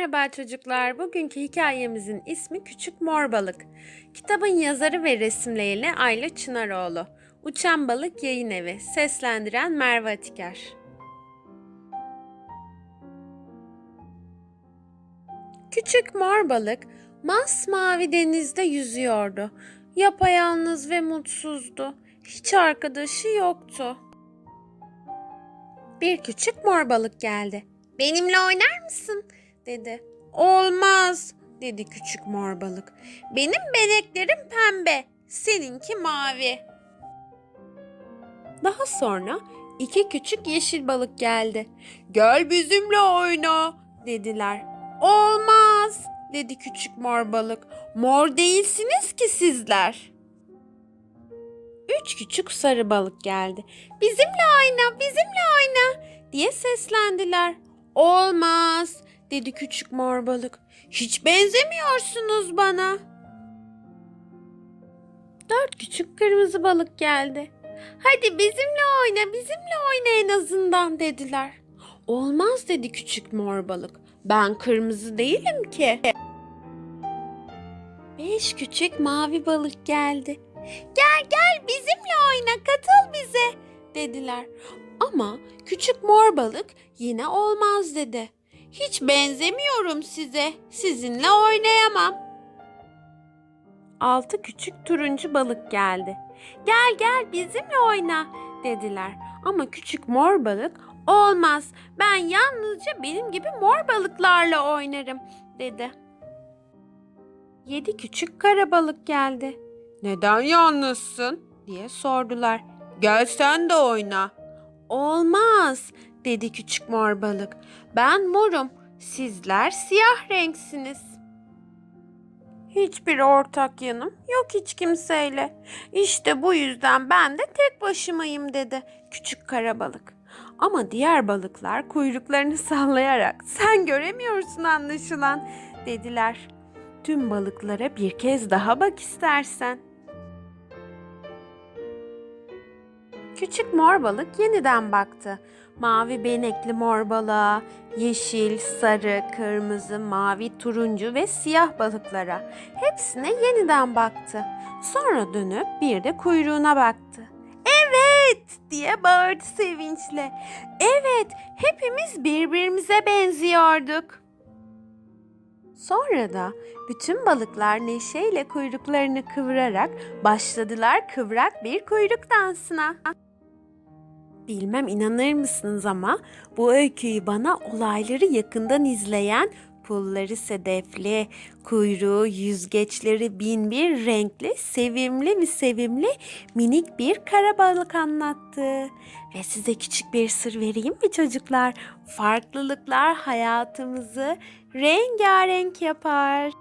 Merhaba çocuklar. Bugünkü hikayemizin ismi Küçük Mor Balık. Kitabın yazarı ve resimleyeni Ayla Çınaroğlu. Uçan Balık Yayın Evi. Seslendiren Merve Atiker. Küçük mor balık masmavi denizde yüzüyordu. Yapayalnız ve mutsuzdu. Hiç arkadaşı yoktu. Bir küçük mor balık geldi. Benimle oynar mısın? Dedi. Olmaz dedi küçük mor balık. Benim beneklerim pembe, seninki mavi. Daha sonra iki küçük yeşil balık geldi. Gel bizimle oyna dediler. Olmaz dedi küçük mor balık. Mor değilsiniz ki sizler. Üç küçük sarı balık geldi. Bizimle oyna, bizimle oyna diye seslendiler. Olmaz dedi küçük mor balık. Hiç benzemiyorsunuz bana. Dört küçük kırmızı balık geldi. Hadi bizimle oyna, bizimle oyna en azından dediler. Olmaz dedi küçük mor balık. Ben kırmızı değilim ki. Beş küçük mavi balık geldi. Gel gel bizimle oyna, katıl bize dediler. Ama küçük mor balık yine olmaz dedi. Hiç benzemiyorum size. Sizinle oynayamam. Altı küçük turuncu balık geldi. Gel gel bizimle oyna dediler. Ama küçük mor balık olmaz. Ben yalnızca benim gibi mor balıklarla oynarım dedi. Yedi küçük kara balık geldi. Neden yalnızsın diye sordular. Gel sen de oyna. Olmaz dedi küçük mor balık. Ben morum, sizler siyah renksiniz. Hiçbir ortak yanım yok hiç kimseyle. İşte bu yüzden ben de tek başımayım dedi küçük kara balık. Ama diğer balıklar kuyruklarını sallayarak sen göremiyorsun anlaşılan dediler. Tüm balıklara bir kez daha bak istersen. Küçük mor balık yeniden baktı. Mavi benekli mor balığa, yeşil, sarı, kırmızı, mavi, turuncu ve siyah balıklara. Hepsine yeniden baktı. Sonra dönüp bir de kuyruğuna baktı. Evet diye bağırdı sevinçle. Evet, hepimiz birbirimize benziyorduk. Sonra da bütün balıklar neşeyle kuyruklarını kıvırarak başladılar kıvrak bir kuyruk dansına. Bilmem inanır mısınız ama bu öyküyü bana olayları yakından izleyen pulları sedefli, kuyruğu yüzgeçleri bin bir renkli, sevimli ve sevimli minik bir kara balık anlattı. Ve size küçük bir sır vereyim mi çocuklar? Farklılıklar hayatımızı rengarenk yapar.